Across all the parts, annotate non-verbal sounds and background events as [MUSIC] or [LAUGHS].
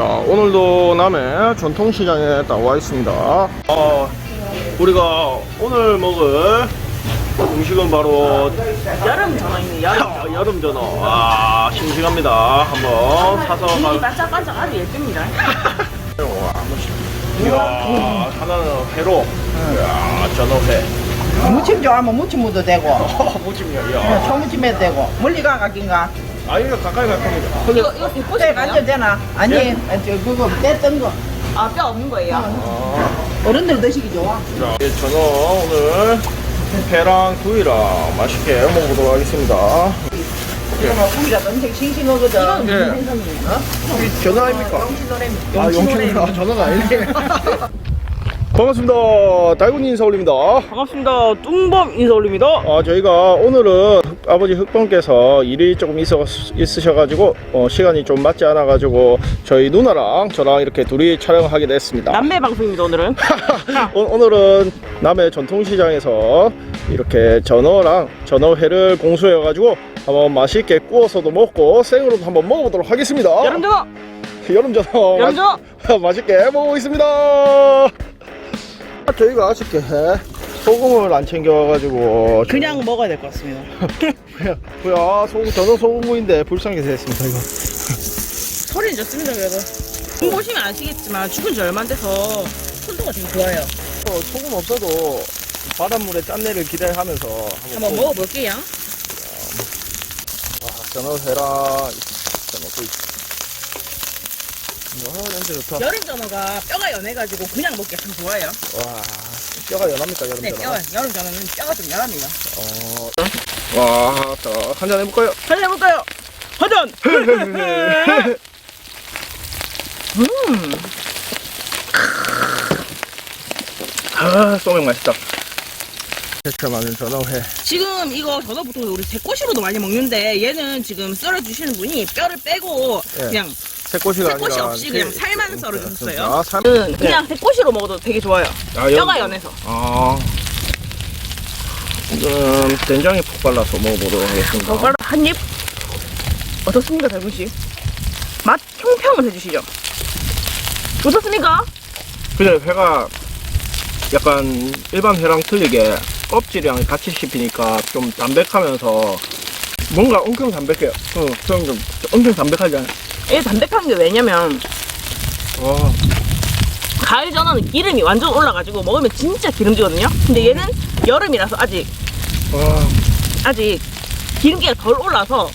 자 오늘도 남해 전통시장에 나와 있습니다. 어, 우리가 오늘 먹을 음식은 바로 여름 전어입니다. 여름. 아, 여름 전어. 와 싱싱합니다. 한번 사서 이가 반짝반짝 아주 예쁩니다. [LAUGHS] 와 멋있다 이야 하나는 회로. 이야 전어회. 무침 좋아하면 무침 무도 되고. [LAUGHS] 무침이야 어, 이야. 초무침 해도 되고. 멀리 가 가 긴가 아 이거 가까이 갈 겁니다 이거 이거 때 뒷꼬시예요? 간져 되나? 아니 예? 저 그거 떼뜬 거 아뼈 없는 거예요. 아, 어른들 드시기 좋아 자이 전어 오늘 회랑 구이랑 맛있게 먹어보도록 하겠습니다 이거 뭐 고기가 엄청 싱싱하거든 이건 예. 무슨 생선이에요? 이 전어 아닙니까? 용신노래 아. 아, 전화가 아니네. [LAUGHS] 반갑습니다. 달군이 인사 올립니다. 반갑습니다. 뚱범 인사 올립니다. 아, 저희가 오늘은 흑- 아버지 흑범께서 일이 조금 있어, 있으셔가지고, 어, 시간이 좀 맞지 않아가지고, 저희 누나랑 저랑 이렇게 둘이 촬영을 하게 됐습니다. 남매 방송입니다 오늘은. [LAUGHS] 오, 오늘은 남해 전통시장에서 이렇게 전어랑 전어회를 공수해가지고, 한번 맛있게 구워서도 먹고, 생으로도 한번 먹어보도록 하겠습니다. 여름 전어. 여름 전어. 여름 전어. 맛있게 먹어보겠습니다. 저희가 아쉽게 소금을 안 챙겨와가지고 그냥 먹어야 될 것 같습니다. 그냥 뭐야 소금 저는 소금구이인데 불쌍하게 됐습니다 이거. 소리는 좋습니다 그래도. 지금 보시면 아시겠지만 죽은 지 얼마 안 돼서 손도가 되게 좋아요. 어, 소금 없어도 바닷물에 짠내를 기대하면서 한번 먹어볼게요. 와, 전어 회랑 전어 구이. 와 냄새 좋다. 여름 전어가 뼈가 연해가지고 그냥 먹기 참 좋아요. 와 뼈가 연합니까 여름 네, 전어? 뼈 여름 전어는 뼈가 좀 연합니다. 어. 와, 자, 한잔 해볼까요? 한잔 해볼까요? 한잔. 음. [LAUGHS] 아, 소맥 맛있다. 맞은 전어회. 지금 이거 전어부터 우리 새꼬시로도 많이 먹는데 얘는 지금 썰어주시는 분이 뼈를 빼고 예. 그냥 새꼬시가 새꼬시 아니라 없이 그냥 새- 살만 썰어줬어요. 아, 살. 은 그냥 새꼬시로 먹어도 되게 좋아요. 아, 뼈가 연해서. 아. 지금 된장에 푹 발라서 먹어보도록 하겠습니다. 젓가락 한 입. 어떻습니까, 달군 씨? 맛 평평을 해주시죠. 어떻습니까? 근데 회가 약간 일반 회랑 틀리게 껍질이랑 같이 씹히니까 좀 담백하면서 뭔가 엄청 담백해요. 어, 좀, 좀 엄청 담백하지 않아요? 이게 담백한 게 왜냐면 와, 가을 전어는 기름이 완전 올라가지고 먹으면 진짜 기름지거든요. 근데 얘는 여름이라서 아직 와, 아직 기름기가 덜 올라서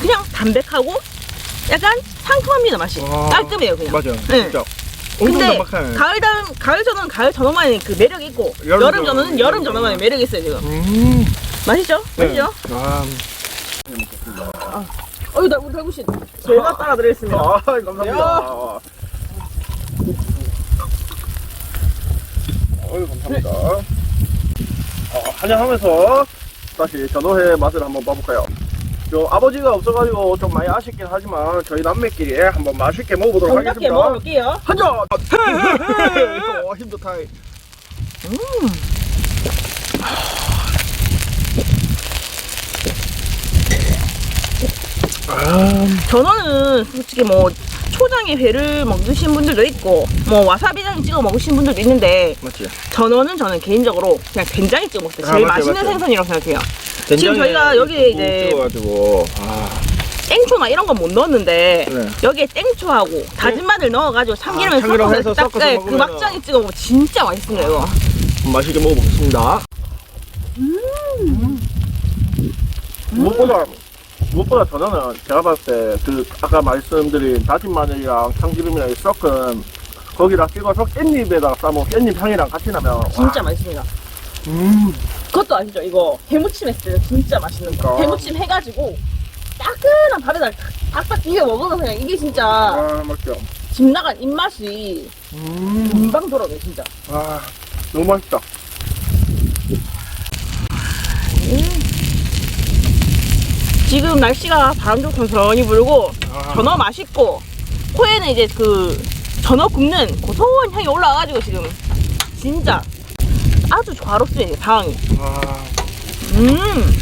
그냥 담백하고 약간 상큼합니다 맛이 와. 깔끔해요 그냥. 맞아요. 네. 진짜. 엄청 근데. 가을 전 가을 전어는 가을 전어만의 그 매력이 있고 여름 여름, 전어는 여름 전어만의 매력이 있어요 지금. 음. 맛있죠? 맛있죠? 아, 어이 나 우리 달구 씨 제가 따라 드리겠습니다. 아, 감사합니다. 어유 감사합니다. 어, 한잔 하면서 다시 전어회 맛을 한번 봐볼까요? 저 아버지가 없어가지고 좀 많이 아쉽긴 하지만 저희 남매끼리 한번 맛있게 먹어보도록 정답게 하겠습니다. 먹어볼게요. 한잔! 헤헤헤! 어, 힘도 타이. 전어는 솔직히 뭐 초장에 회를 먹으신 분들도 있고 뭐 와사비장 찍어 먹으신 분들도 있는데 맞지? 전어는 저는 개인적으로 그냥 된장에 찍어 먹을 때 아, 제일 맞죠, 맛있는 맞죠. 생선이라고 생각해요. 된장에 저희가 여기에 이제- 찍어가지고 아, 땡초나 이런 건 못 넣었는데 네. 여기에 땡초하고 다진 마늘 넣어가지고 참기름에 아, 참기름 해서 섞어서 딱 네, 그 먹으면은- 막장에 찍어 먹으면 진짜 맛있습니다 이거. 맛있게 먹어보겠습니다. 음. 무엇보다 무엇보다 저는 제가 봤을 때 그 아까 말씀드린 다진 마늘이랑 참기름이랑 섞은 거기다 찍어서 깻잎에다가 싸먹 깻잎 향이랑 같이 나면 진짜 맛있습니다. 음 그것도 아시죠? 이거 해무침 했을 때 진짜 맛있는 거. 그러니까. 해무침 해가지고 따끈한 밥에다 팍팍 비벼 먹으면 그냥 이게 진짜 아 맞죠. 집 나간 입맛이 음, 금방 돌아오네 진짜. 아 너무 맛있다. 지금 날씨가 바람도 선선히 불고 아, 전어 맛있고 코에는 이제 그 전어 굽는 고소한 향이 올라와가지고 지금 진짜 아주 조화롭습니다 상황이. 아, 음.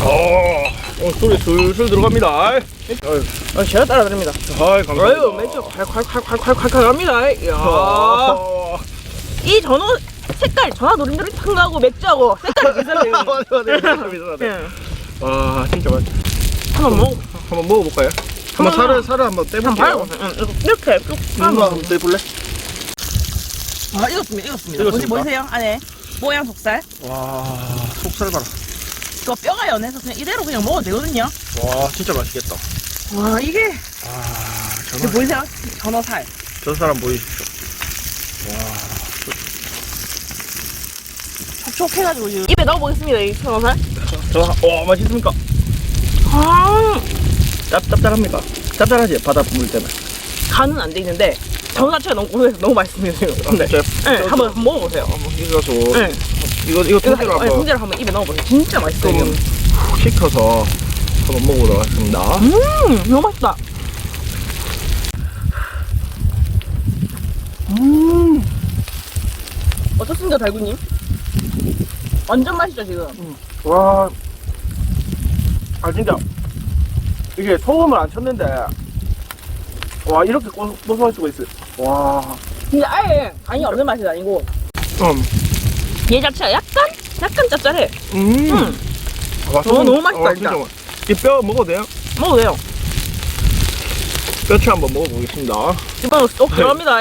어, 어, 소리 술술 들어갑니다. 아, 제가 따라드립니다. 아이, 감사합니다. 아유, 맥주 콸콸콸콸콸콸 갑니다. 이야. 아, 이 전어 색깔 전화 노릇노릇한 거하고 맥주하고 색깔이 비슷해요. [LAUGHS] 맞아, 맞아, 맞아. 예. 와, 진짜 맛있. 한번 먹어. 한번 먹어볼까요? 한번 살을 살을 한번 떼볼게요. 봐요. 응, 이거 이렇게 쭉 한번. 한번 떼볼래? 아, 익었습니다. 익었습니다. 익었습니까? 보시, 보이세요? 안에 모양 속살. 와, 속살 봐라. 이거 뼈가 연해서 그냥 이대로 그냥 먹어도 되거든요. 와, 진짜 맛있겠다. 와, 이게 아, 이거. 보이세요? 전어살. 저 사람 보이십시오. 촉촉해가지고 지금 입에 넣어보겠습니다. 이 전어살. 저, 와, 맛있습니까? 아, 짭, 짭짤합니까? 짭짤하지? 바다 물 때문에. 간은 안 돼 있는데 전어 자체가 너무 고소해서 너무 맛있습니다. 지금. 네. 저, 네, 한번 한번 먹어보세요. 한번 익어서. 네. 이거, 이거 이거 통째로 한- 한번 통째로 한번 입에 넣어보세요. 진짜 맛있어요. 푹 식혀서 한번 먹어보도록 하겠습니다. 음, 너무 맛있다. 음, 어떻습니까, 달구님? 완전 맛있죠, 지금? 와. 아, 진짜. 이게 소금을 안 쳤는데, 와, 이렇게 고, 고소할 수가 있어요. 와. 근데 아예 간이 없는 맛이 아니고 음, 얘 자체가 약간 약간 짭짤해. 음. 음, 와, 너무- 너무 맛있다, 와, 진짜. 맛- 이뼈 먹어도 돼요? 먹어도 돼요. 뼈치 한번 먹어보겠습니다. 이번에 쏙 들어갑니다.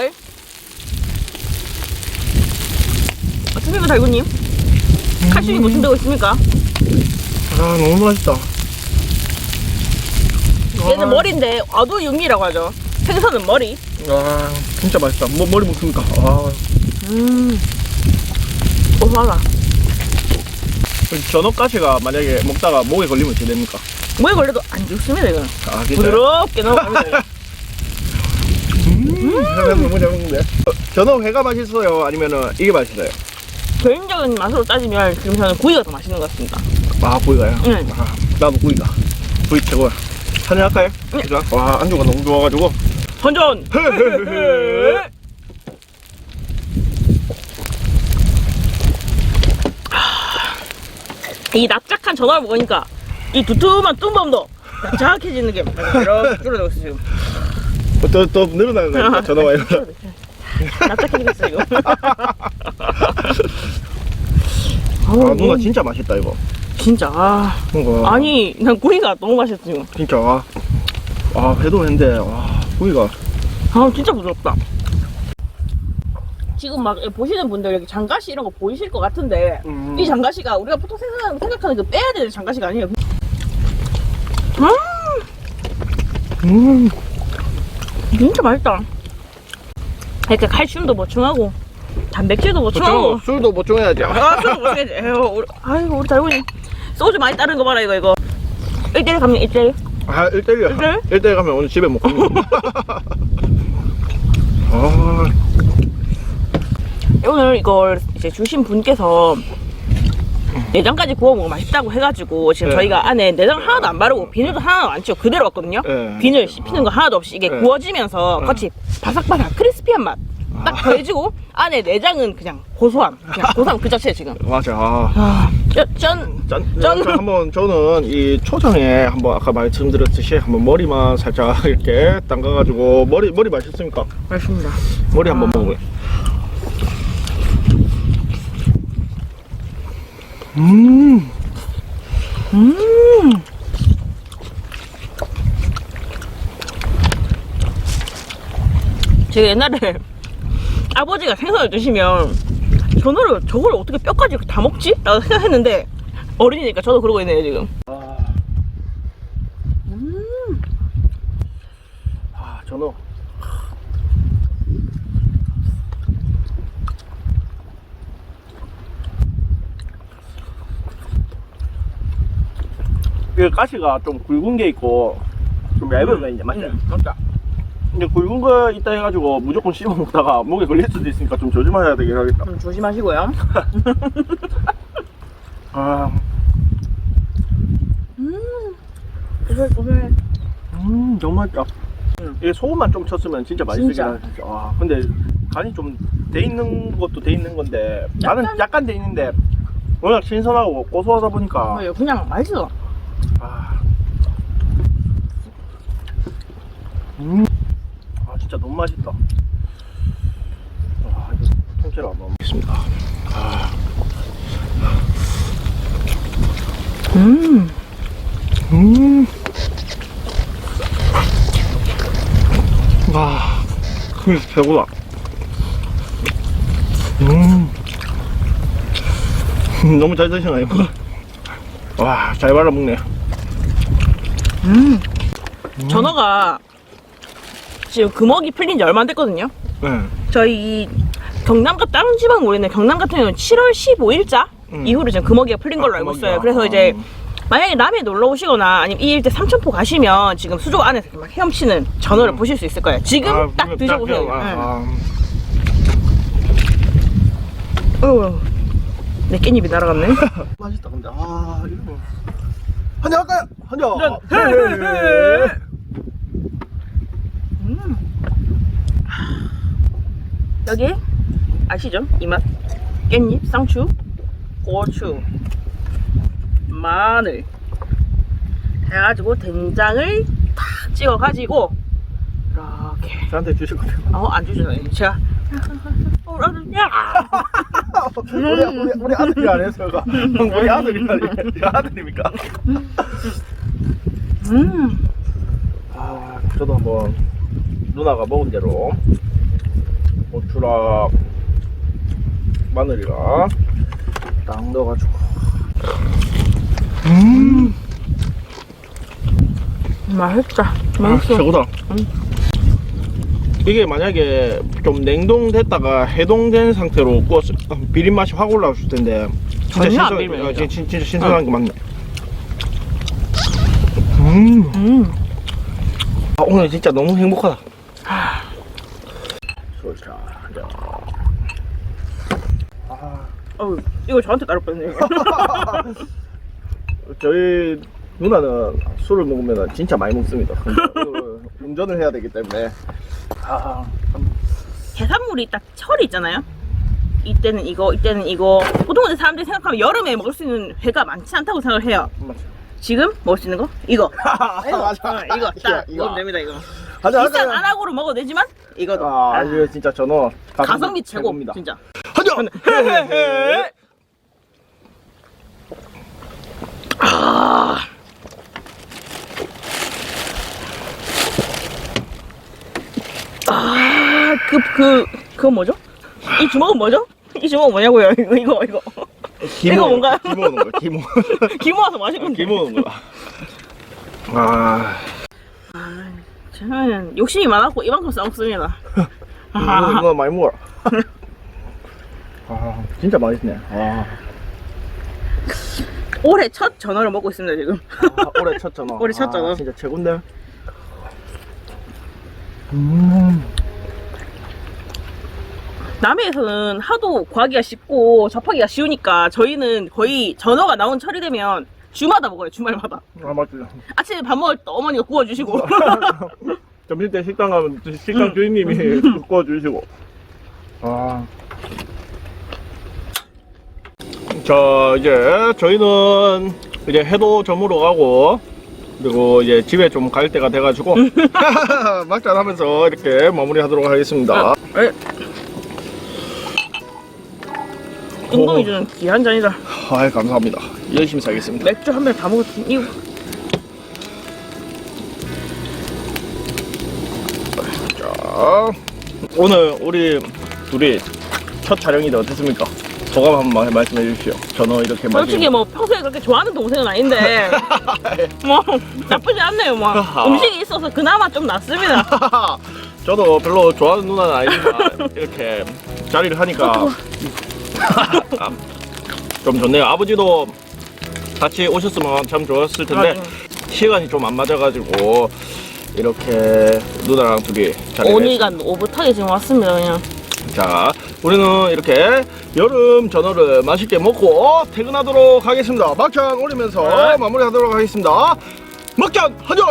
어떻습니까, 달구님? 칼슘이 보충되고 있습니까? 아, 너무 맛있다. 얘는 아, 머리인데 아도 육미라고 하죠. 생선은 머리. 아, 진짜 맛있다. 뭐, 머리 먹습니까? 아, 음, 고소하다. 전어가시가 만약에 먹다가 목에 걸리면 어떻게 됩니까? 뭐에 걸려도 안 죽습니다, 이거는. 아, 진짜요? 부드럽게 넘어갑니다. [LAUGHS] 음, 너무 잘 먹는데. 어, 전어 회가 맛있어요? 아니면은 이게 맛있어요? 개인적인 맛으로 따지면 지금 저는 구이가 더 맛있는 것 같습니다. 아, 구이가요? 응. 아, 나도 구이가. 구이 최고야. 한잔 할까요? 네. 그죠? 와, 안주가 너무 좋아가지고. 선전! [LAUGHS] 이 납작한 전어를 먹으니까 이 두툼한 뚠범도 납작해지는 게 이렇게 줄어들고 있어 지금 어, 또, 또 늘어나는 거니까 전어가 이러 납작해지겠어 이거 아, 누나 진짜 맛있다, 이거. 진짜 아, 뭔가. 아니 난 구이가 너무 맛있어 지금 진짜, 와. 아, 회도 회인데, 와, 구이가. 아 진짜 부드럽다 지금 막 보시는 분들 여기 장가시 이런 거 보이실 것 같은데 음. 이 장가시가 우리가 보통 생각하는, 생각하는 그 빼야 되는 장가시가 아니에요 음 음. 진짜 맛있다 이렇게 칼슘도 보충하고 단백질도 보충하고 보충, 술도 보충해야지. 아 술도 보충해야지 에휴 우리, 아이고 우리 달고니 소주 많이 따르는 거 봐라 이거 이거 1대1 가면 1대1 아, 1대1이야. 일대일? 1대1 가면 오늘 집에 못 갑니다. [LAUGHS] 아, 오늘 이걸 이제 주신 분께서 내장까지 구워 먹으면 맛있다고 해가지고 지금 네. 저희가 안에 내장 하나도 안 바르고 비늘도 하나도 안 치고 그대로 왔거든요. 네. 비늘 씹히는 거 하나도 없이 이게 네. 구워지면서 네. 겉이 바삭바삭 크리스피한 맛 딱 더해지고 안에 내장은 그냥 고소함, 그냥 [LAUGHS] 고소함 그 자체 지금. 맞아. 아. 아, 짠, 짠. 짠. 짠. 짠. 한번 저는 이 초장에 한번 아까 말씀드렸듯이 한번 머리만 살짝 [LAUGHS] 이렇게 담가가지고 머리 머리 맛있습니까? 맛있습니다. 머리 한번 먹어요. 음. 음. 제가 옛날에 아버지가 생선을 드시면 전어를 저걸 어떻게 뼈까지 다 먹지? 라고 생각했는데 어린이니까 저도 그러고 있네요 지금 아. 아, 전어. 그 가시가 좀 굵은 게 있고 좀 얇은 거 이제 맞죠? 맞다 이제 굵은 거 있다 해가지고 무조건 씹어 먹다가 목에 걸릴 수도 있으니까 좀 조심해야 되긴 하겠다. 좀 조심하시고요. [LAUGHS] 아, 음, 고소해, 고소해. 음, 정말 맛있다. 음. 이게 소금만 좀 쳤으면 진짜 맛있긴 진짜. 하겠 아, 근데 간이 좀 돼 있는 것도 돼 있는 건데 나는 약간? 돼 있는데 워낙 신선하고 고소하다 보니까 어, 그냥 맛있어. 아. 음. 진짜 너무 맛있다. 와, 이거 통째로 한번 먹겠습니다. 음. 음. 와, 그 최고다. 음. 너무 잘 드시나요? 와, 잘 발라 먹네. 음. 전어가 지금 금어기 풀린 지 얼마 안 됐거든요. 네. 저희 이 경남과 다른 지방 모르겠는데 경남 같은 경우는 7월 15일자 음. 이후로 지금 금어기가 풀린 걸로 아, 알고 금어기가. 있어요. 그래서 이제 만약에 남해 놀러 오시거나 아니면 이 일대 삼천포 가시면 지금 수조 안에서 이렇게 막 헤엄치는 전어를 음. 보실 수 있을 거예요. 지금 아, 딱 드셔보세요. 그냥, 응. 아, 어우, 내 깻잎이 날아갔네. 아. [LAUGHS] 맛있다 근데 아 이거 한잔 할까요? 한잔 음. 여기 아시죠? 이 맛? 깻잎, 쌍추, 고추, 마늘. 해가지고 된장을 탁 찍어가지고 이렇게. 저한테 주실 거예요? 어안 주잖아요. 제가 [LAUGHS] 우리, 우리, 우리 아들이 안 해서 가. 우리 아들이 아니 제 아들입니까? 음. 아 저도 한번 누나가 먹은 대로 고추랑 마늘이랑 딱 넣어가지고 음 맛있다 아, 맛있어 최고다. 음. 이게 만약에 좀 냉동됐다가 해동된 상태로 구웠을 어, 비린 맛이 확 올라왔을 텐데 진짜 신선, 어, 되죠. 진, 진짜 신선한 게 맞네. 음, 음 아, 오늘 진짜 너무 행복하다. 솔차, 자. 아, 어우 이거 저한테 따를 뻔했네 이거. [LAUGHS] 저희 누나는 술을 먹으면 진짜 많이 먹습니다. 근데 [LAUGHS] 운전을 해야 되기 때문에 아, 참 해산물이 딱 철이 있잖아요. 이때는 이거, 이때는 이거. 보통 근데 사람들이 생각하면 여름에 먹을 수 있는 회가 많지 않다고 생각을 해요. 지금 먹을 수 있는 거? 이거. [LAUGHS] 이거, 맞아. 어, 이거 딱 이거. 먹으면 됩니다. 이거. 하자, 비싼 하자. 안하고로 먹어도 되지만 이거도. 아, 아, 이거 진짜 전어 가성비 최고. 최고입니다. 진짜. 하자. 아. 아, 그, 그, 그거 뭐죠? 이 주먹은 뭐죠? 이 주먹은 뭐냐고요? [LAUGHS] 이거, 이거, 이거. 이거 뭔가요? 기모 오는 거. 기모. 기모 와서 맛있군데. 기모 오는 거. 아, 저는 욕심이 많았고 이만큼 싸먹습니다. [LAUGHS] 이거, 이거 많이 먹어라. 아, [LAUGHS] 진짜 맛있네. 아, 올해 첫 전어를 먹고 있습니다 지금. 아 올해 첫 전어. [LAUGHS] 올해 첫 전어. 아, 진짜 최고인데. 음. 남해에서는 하도 구하기가 쉽고 접하기가 쉬우니까 저희는 거의 전어가 나온 철이 되면 주마다 먹어요 주말마다. 아, 맞지. 아침에 밥 먹을 때 어머니가 구워주시고. [LAUGHS] 점심 때 식당 가면 식당 응. 주인님이 구워주시고. 아. 자, 이제 저희는 이제 해도 저물어 가고, 그리고 이제 집에 좀 갈 때가 돼가지고, [LAUGHS] [LAUGHS] 막잔 하면서 이렇게 마무리 하도록 하겠습니다. 에. 운동이 주는 귀한 잔이다. 아, 감사합니다. 열심히 살겠습니다. 맥주 한 병 다 먹었지. 이거. 자, 오늘 우리 둘이 첫 촬영인데 어땠습니까? 소감 한번 말씀해 주십시오. 전어 이렇게 솔직히 뭐 평소에 그렇게 좋아하는 동생은 아닌데 [LAUGHS] 뭐 나쁘지 않네요 뭐 음식이 있어서 그나마 좀 낫습니다 [LAUGHS] 저도 별로 좋아하는 누나는 아니지만 이렇게 자리를 하니까 [LAUGHS] 좀 좋네요. 아버지도 같이 오셨으면 참 좋았을 텐데 맞아. 시간이 좀 안 맞아가지고 이렇게 누나랑 둘이 자리를 오니가 오붓하게 지금 왔습니다 그냥 자, 우리는 이렇게 여름 전어를 맛있게 먹고 퇴근하도록 하겠습니다. 막잔 올리면서 네. 마무리하도록 하겠습니다. 막잔 하전!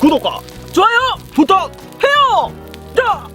구독과 좋아요 부탁! 해요 자